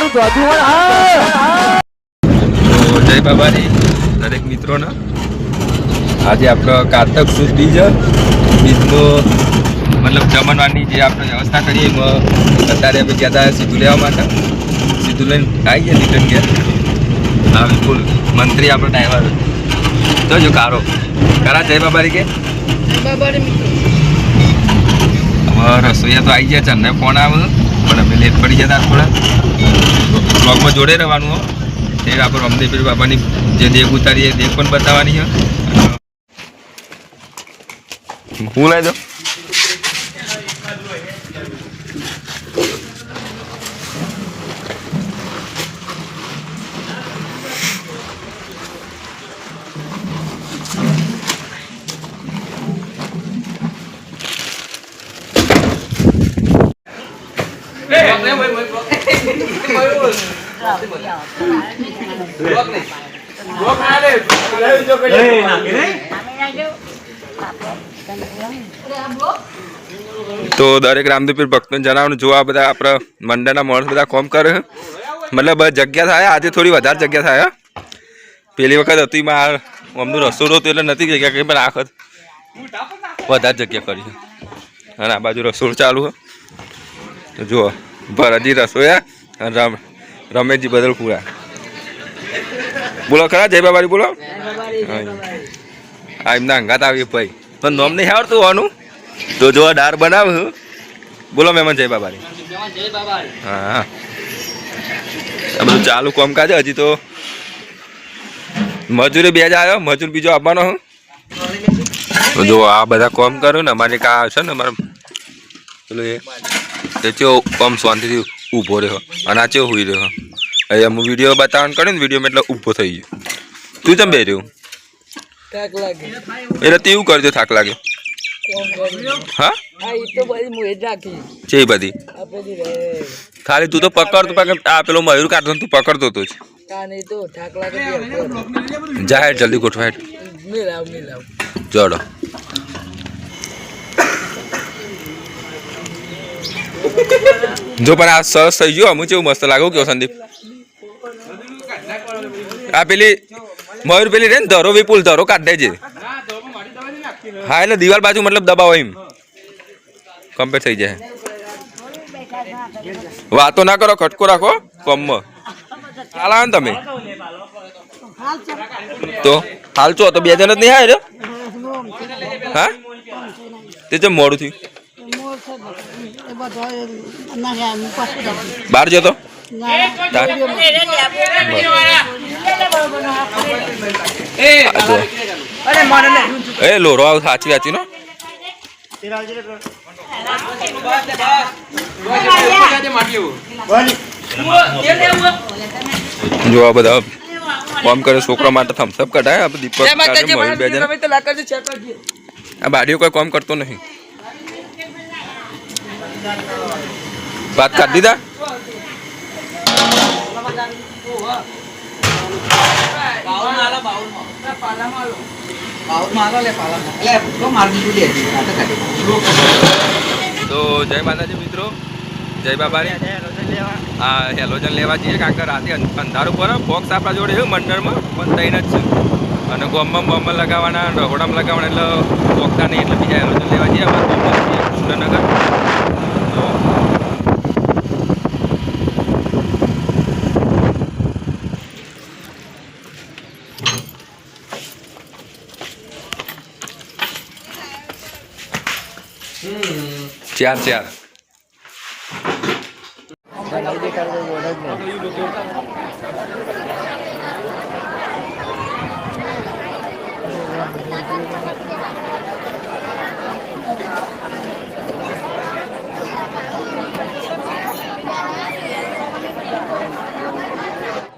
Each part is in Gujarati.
મારું તો જય બાબાની દરેક મિત્રોના. આજે આપણો કારતક સુદ બીજ. બીજનો મતલબ જમણવાની જે આપણે વ્યવસ્થા કરીએ એમાં અત્યારે અમે ગયા હતા સીધું લેવા માટે. સીધું લઈને આવી ગયા રિટર્ન ગયા હા બિલકુલ. મંત્રી આપણો ડ્રાઈવર. તો જો કારો. કરા જય બાબારી કે? હવે રસોઈયા તો આવી ગયા છે. ને ફોન આવે પણ અમે લેટ પડી જતા થોડા. બ્લોગમાં જોડે રહેવાનું હો. તે આપણે રમદેવીર બાબાની જે દેગ ઉતારી એ દેગ પણ બતાવવાની છે હું લઈ દો તો દરેક રામદેવપીર ભક્તોને જણાવવાનું, જો આ બધા આપણા મંડળના માણસ બધા કોમ કરે, મતલબ જગ્યા થાય, આજે થોડી વધારે જગ્યા થાય, હો. પેલી વખત હતી માં અમનું રસોડો હતો એટલે નથી જગ્યા કંઈ પણ આ વખત વધારે જગ્યા કરી અને આ બાજુ રસોડું ચાલુ તો જુઓ, ભરતજી રસોયા રમ રમેશજી બદલપુરા બોલો, ખરા? જય બાબારી બોલો? હા. એમના અંગાત આવી ભાઈ. પણ નોમ નહીં આવડતું હોવાનું? તો જો ડાર બનાવ બોલો મહેમાન જય બાબારી. હા. આ બધું ચાલુ કામકાજ હજી તો મજૂરી બે જ આવ્યો, મજૂર બીજો આપવાનો હું. જો, આ બધા કામ કર્યું ને, અમારે કા છે ને, અમારે પેલું એ તે કોમ શાંતિથી ઊભો રહ્યો અને આ ચેવો હોઈ રહ્યો. અહીંયા હું વીડિયો બતાવવાનું કર્યું ને વિડીયોમાં એટલે ઊભો થઈ ગયો. તું ચમ બે રહ્યું? એટલે તેવું કરજો થાક લાગે. હા? છે બધી ખાલી તું તો પકડતો પકડ આ પેલો મયુર કાઢતો તું પકડતો તો જા. હેઠ જલ્દી ગોઠવાય હેઠ જો પણ આ સરસ થઈ ગયો, અમુક કેવું મસ્ત લાગ્યું કયો સંદીપ? આ પેલી મયુર પેલી રે ને, ધરો વિપુલ ધરો કાઢ દેજે. હા, એટલે દિવાલ બાજુ મતલબ દબાવો એમ. કમ્પ્લીટ થઈ જાય. વાતો ના કરો, ખટકો રાખો, કમમાં. હાલ આવે ને તમે. તો હાલ છો, તો બે જણ જ નહીં આવે રે હા? તે જેમ મોડું થયું? બહાર જતો? તો એ લોરો આવ સાચી સાચી નો? જો આ બધા કોમ કરે છોકરા માટે થમ્સઅપ કઢાય આ દીપક બે જણ. આ બાડીઓ કોઈ કોમ કરતો નહીં. વાત કરી દીધા તો જય માતાજી મિત્રો જય બાબારી હા હેલોજન લેવા જઈએ કારણ કે રાતે અંધ- અંધારું પર બોક્સ આપણા જોડે છે મંડળમાં પણ થઈને જ છે અને ગોમમાં બોમ્બમાં લગાવવાના રહોડામાં લગાવવાના એટલે બોકતા નહીં એટલે બીજા હેલોજન લેવા જઈએ અમારા છીએ સુરેન્દ્રનગર તો ચાર ચાર.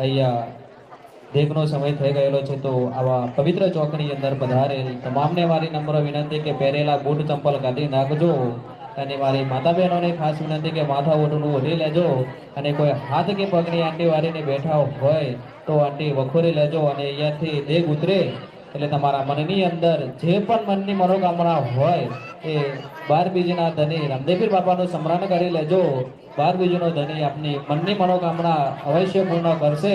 અહીંયા દેખનો સમય થઈ ગયેલો છે તો આવા પવિત્ર ચોકની અંદર પધારેલ તમામને મારી નમ્ર વિનંતી કે પહેરેલા બૂટ ચંપલ કાઢી નાખજો. અને મારી માતા બહેનોને ખાસ વિનંતી કે માથા ઓઢું ઓઢી લેજો અને કોઈ હાથ કે પગની આંટી વાળીને બેઠા હોય તો આંટી વખોરી લેજો અને અહીંયાથી દેગ ઉતરે. એટલે તમારા મનની અંદર જે પણ મનની મનોકામના હોય એ બાર બીજના ધની રામદેવીર બાપાનું સ્મરણ કરી લેજો. બાર બીજનો ધની આપની મનની મનોકામના અવશ્ય પૂર્ણ કરશે.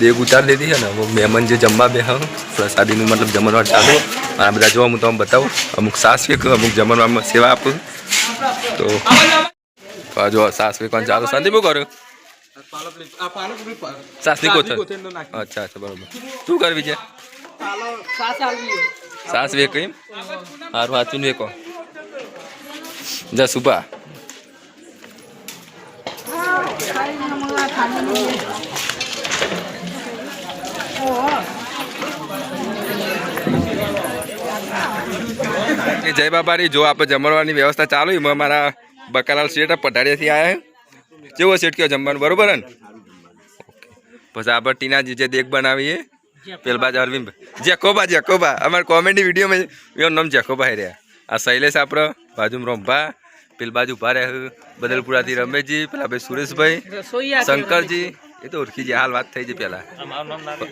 દેગ ઉતારી લીધી છે ને અમુક મહેમાન જે જમવા બે હા પ્રસાદીનું મતલબ જમણવાર ચાલુ. આ બધા જો હું તમને બતાવું. અમુક સાસ વેકું અમુક જમણવારમાં સેવા આપું. તો આ જો સાસ વેકવાનું ચાલુ. સંદીપ શું કર્યું સાસની કોથળ અચ્છા અચ્છા, બરોબર. શું કરવી છે? સાસ વેક એમ? સારું વાંચીને વેકો. જા સુપા એ જય બાબારી જો આપણે જમવાની વ્યવસ્થા ચાલુ એમાં મારા બકાલાલ શેઠ પઢાડિયાથી આવ્યા કેવો શેઠ કયો જમવાનું? બરોબર ને? પછી આપણે ટીનાજી જે દેખ બનાવીએ પેલ બાજુ અરવિંદ. જેકોબા જેકોબા. અમારે કોમેડી વિડીયોમાં એનું નામ જેકોબા હે રહ્યા. આ શૈલેષ આપણે બાજુમાં રોમભા પેલ બાજુ ઊભા રહ્યા બદલપુરાથી રમેશજી પેલા ભાઈ સુરેશભાઈ શંકરજી એ તો ઓળખી જાય હાલ વાત થઈ છે પેલા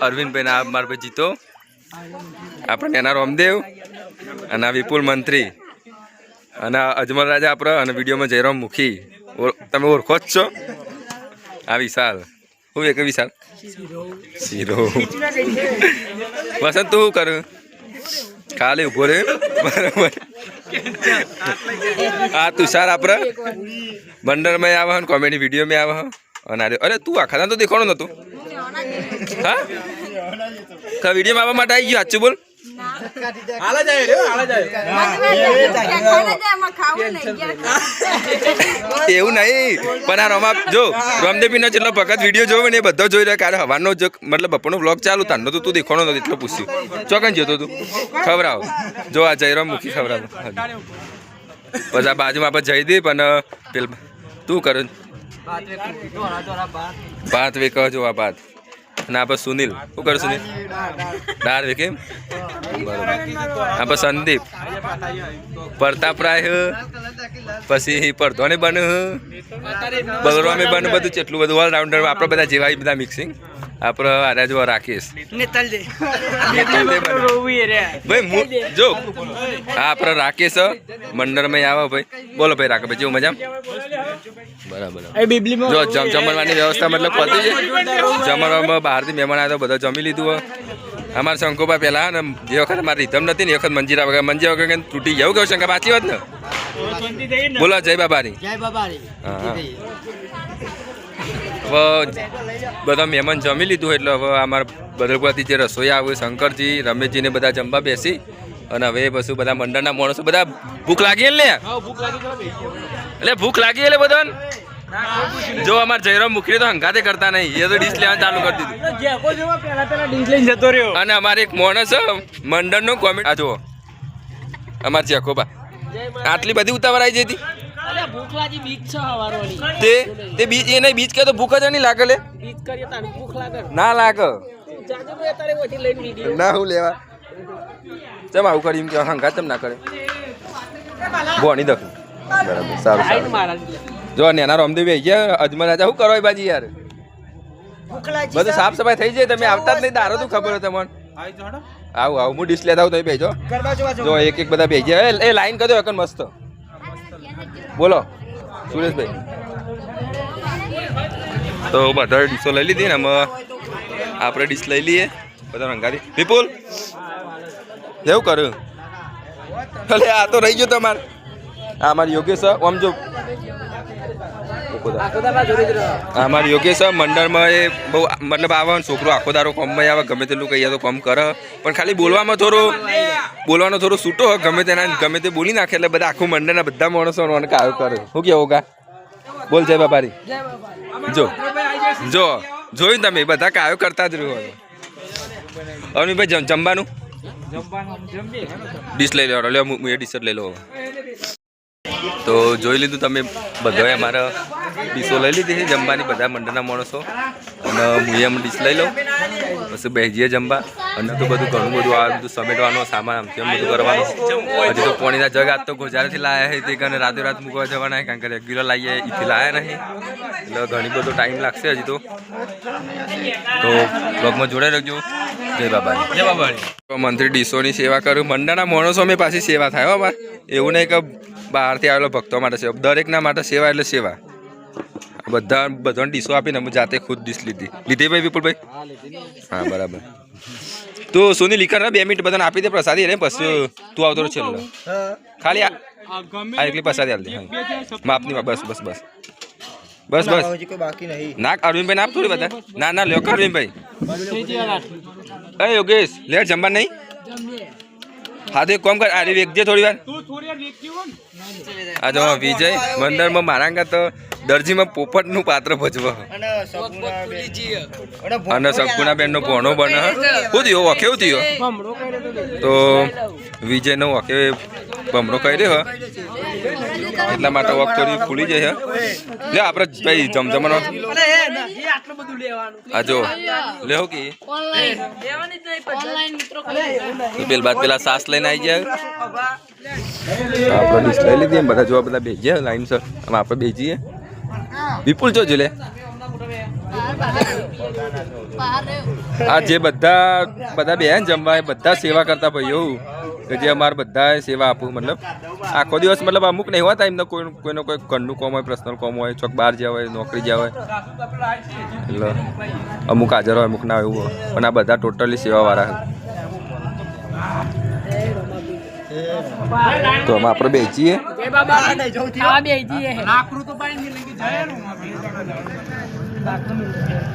અરવિંદભાઈ ના મારા ભાઈ જીતો. આપણે એના રામદેવ અને આ વિપુલ મંત્રી અને અજમલ રાજા આપણે અને વિડીયોમાં જયરામ મુખી. તમે ઓળખો જ છો? આ વિશાલ. હું એક વિશાલ? શીરો વસંત તું શું કરું? ખાલી ઊભો રે બરાબર. આ તુષાર આપણે. બંડરમાં આવે કોમેડી વિડીયોમાં આવે હે. અને અરે તું આખા તો દેખાણો નતો. હા? કા વીડિયો માવા માટે આવી ગયો સાચું બોલ. એવું નહીં પણ આ રમા જો રામદેવીનો જેટલો ભગત વીડિયો જોયો ને એ બધો જોઈ રહ્યો કારણ હવાનો જો મતલબ બપોરનો બ્લોગ ચાલુ તાનો તો તું દેખાણો નથી એટલો પૂછ્યું. ચોકન જતો તું. ખવડાવ જો આ જયરામ મુખી ખવડાવ પછી આ બાજુમાં આપણે જઈ જયદીપ પણ પેલ તું કરું. ભાત વે જો આ ભાત અને બસ સુનિલ. શું કર સુનિલ? ડાર વે કેમ બરોબર. બસ સંદીપ. પ્રતાપરાય પછી પરધોને બન બગરોમે બન બધું કેટલું બધું ઓલરાઉન્ડર આપણે બધા જેવા બધા મિક્સિંગ આપણે આર્યા જો રાકેશ ભાઈ જો. હા આપણે રાકેશ મંડળમાં આવે ભાઈ. બોલો ભાઈ રાકેશ જેવું મજા બરાબર. જો જમ જમણવાની વ્યવસ્થા મતલબ પતી છે. જમણવામાં બહારથી મહેમાન આવ્યા તો બધા જમી લીધું હોય અમારા શંકોબા પહેલા ને જે વખત મારી રીધમ નથી ને એ વખત મંજીરા વગર મંજીરા વગર તૂટી જવું કેવું શંકા પાછી વાત ને? બોલો જય બાબાની જય બાબારી. હા. હવે બધા મહેમાન જમી લીધું એટલે હવે અમારા બદલપુરાથી જે રસોઈ આવે શંકરજી રમેશજીને બધા જમવા બેસી અને હવે પછી બધા મંડળના માણસો બધા ભૂખ લાગી ને એટલે ભૂખ લાગી એટલે બધાને? જો અમારે જયરામ મુખરી તો હંગાતે કરતા નહીં એ તો ડીશ લેવાનું ચાલુ કરી દીધું. અને અમારે એક માણસ મંડળનો કોમેન્ટ આ જુઓ. અમાર જેકોબા આટલી બધી ઉતાવળ આવી જતી ભૂખ લાગી બીજ છે હવારોની. તે તે બીજ એને બીજ કે તો ભૂખ જ નહીં લાગે લે. બીજ કરીએ તારે ભૂખ લાગે. ના લાગે. જાજો તો તારે ઓછી લઈને વિડિયો ના હું લેવા. ચમ આવું કરી એમ કે હંગા ચમ ના કરે. ભોણી દખ બરાબર સારું સારું. જો નેના રામદેવ આવી ગયા અજમલ રાજા શું કરો બાજી યાર? બધું સાફ સફાઈ થઈ જાય તમે આવતા જ નહીં દારો તું ખબર હોય તમને. આવું આવું હું ડિશ લેતા આવું તમે બેજો જો એક એક બધા બેસી જાય એ લાઈન કરી દો એકન મસ્ત. બોલો, સુરેશભાઈ. તો બધા ડીશો લઈ લીધી ને અમે આપણે ડીશ લઈ લઈએ. બધા રંગાથી વિપુલ, એવું કર્યું ભલે આ તો રહી ગયો તમારે. આ અમારે યોગેશ, આમ જો અમારે યોગેશ મંડળમાં એ બહુ મતલબ આવે ને છોકરો આખો દારો કોમમાં આવે ગમે તેટલું કહીએ તો કોમ કરે. પણ ખાલી બોલવામાં થોડો બોલવાનો થોડો છૂટો હોય ગમે તેના ગમે તે બોલી નાખે એટલે બધા આખું મંડળના બધા માણસો કાયો કરે. શું કેવું કા બોલ જય બાપારી જો જો જોયું તમે બધા કાયો કરતા જ રહ્યો અનિભાઈ જમ- જમવાનું? ડીશ લઈ લો લ્યો હું એ ડીશ જ લઈ લો તો જોઈ લીધું તમે બધાએ અમારા ડીશો લઈ લીધી છે જમવાની બધા મંડળના માણસો. અને હું એમ ડીશ લઈ લઉં પછી બેસીએ જમવા. અને તો બધું ઘણું બધું આ બધું સમેટવાનું સામાન આમ તેમ બધું કરવાનું. હજી તો પોણીના જગ આજ તો ગોજારેથી લાયા છે તે કારણે રાતે રાત મૂકવા જવાના કારણ કે રેગ્યુલર લાવીએ એથી લાયા નહીં. એટલે ઘણી બધો ટાઈમ લાગશે હજી તો. તો બ્લોગમાં જોડાઈ રહેજો જય બાબા જય બાબા મંત્રી ડીશોની સેવા કરું મંડળના માણસો અમે પાછી સેવા થાય હો અમારે એવું નહીં કે બહારથી આવેલો ભક્તો માટે સેવા. દરેકના માટે સેવા એટલે સેવા. બધા બધાને ડીશો આપીને અમે જાતે ખુદ ડીશ લીધી. લીધી ભાઈ વિપુલભાઈ? હા બરાબર. તો સોની લીકર બે મિનિટ બધાને આપી દે પ્રસાદી રે પછી તું આવતો રહે છેલ્લો. ખાલી આ એટલી એકલી પ્રસાદી આપી દે હા. માપની બસ બસ બસ. બસ બસ. કોઈ બાકી નહીં. ના અરવિંદભાઈ ના આપ થોડી બધા. ના ના લ્યો અરવિંદભાઈ. એ યોગેશ લે જમવા નહીં? હા તો એક કામ કર આરે વેચજે થોડી વાર. આ જો વિજય મંદિરમાં મારા અંગા તો દરજીમાં પોપટનું પાત્ર ભજવા. અને સગુણા બેનનો ભોણો બને. શું થયો? વખેવું થયો? તો વિજયનો વખે ભમરો કહી દે એટલા માટે વખ થોડી ખુલી જાય હે? લે આપણે ભાઈ જમજમવાનો આટલું આ જો. લેહો કે? ઓનલાઈન. ઓનલાઈન મિત્રો કરી તો પેલ બાદ પેલા સાસ લઈને આવી ગયા આપણે ડીશ લઈ લીધી એમ બધા જોવા બધા બેસીએ લાઈન સર આમ આપણે બેસીએ. વિપુલ જો લે આ જે બધા બધા બે જમવા એ બધા સેવા કરતા ભાઈઓ કે જે અમારે બધા સેવા આપવું મતલબ આખો દિવસ મતલબ અમુક નહીં હોતા એમને કોઈ કોઈનો કોઈ ઘરનું કોમ હોય પર્સનલ કોમ હોય ચોક બહાર જ્યાં હોય નોકરી જ્યાં હોય. એટલે અમુક હાજર હોય અમુક ના એવું હોય. પણ આ બધા ટોટલી સેવાવાળા તો અમે આપણે બેસીએ. ખાવા બે જઈએ લાકડું તો પાણી